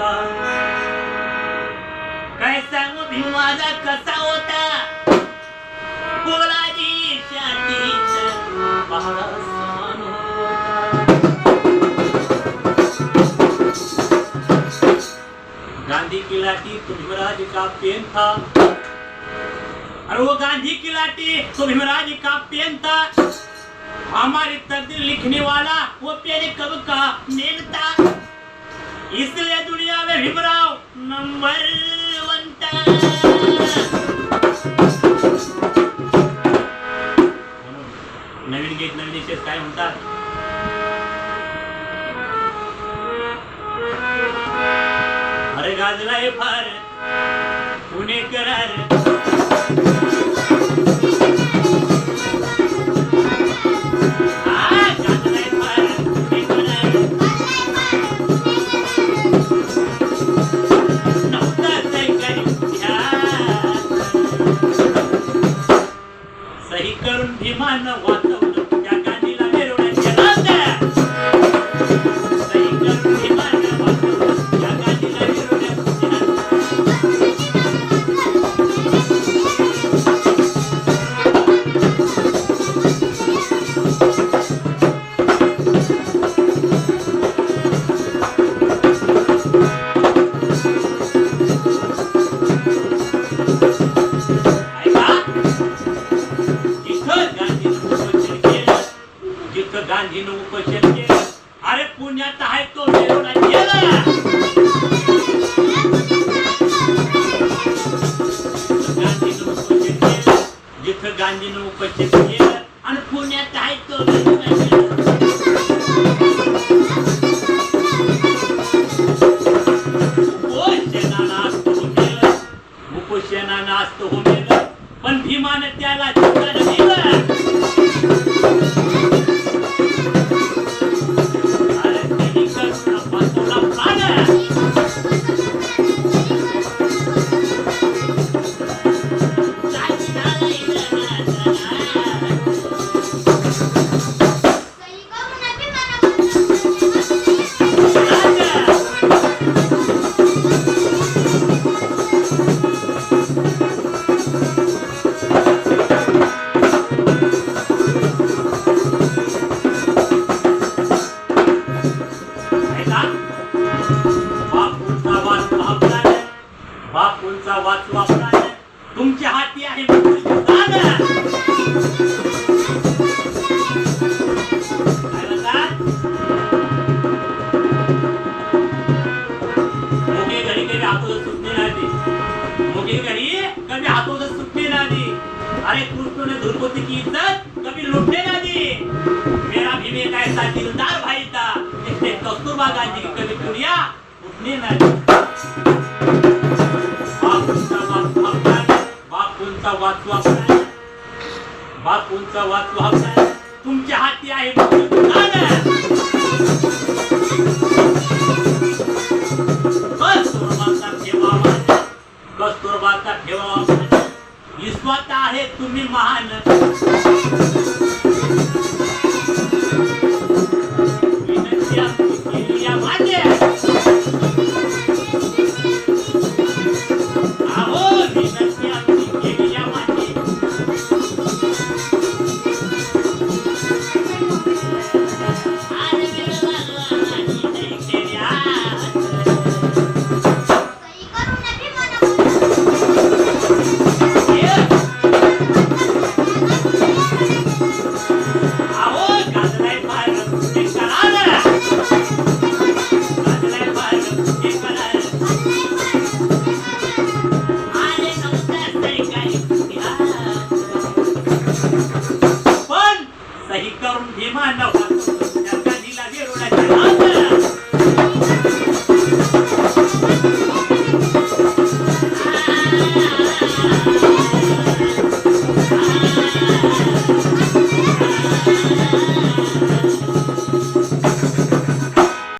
होता? काय सांगू भीम माझा कसा होता? बोलाजी छातीत पहाडा गांधी की लाठी तो भीमराज का पेन था? अरे वो गांधी की लाठी तो भीमराज का पेन था? हमारी तकदीर लिखने वाला वो पेन कब का मेन था? नवीन गीत नवीन विशेष काय म्हणतात? अरे गाजलाय फार पुणे I know what जिथं उपोषण केलं अरे पुण्यात आहे तो गांधी गेला जिथं गांधीनं उपोषण केलं आणि पुण्यात आहे तो उपोषणानं असतो मेलं हो मेलं पण भीमानं त्याला दिलं. कभी हाथों से सुटली नाही. अरे कृष्ण ने की इज्जत कभी लुटने ना दी मेरा भीम ऐसा दिलदार भाई था जिसने कस्तूरबा गांधी की कभी दुनिया उठने ना दी वाचवा प्राण बापूंचा वाचवा प्राण तुमच्या हाती आहे कस्तुरबाचा ठेवा कस्तुरबाचा ठेवा माझा आहे तुम्ही महान.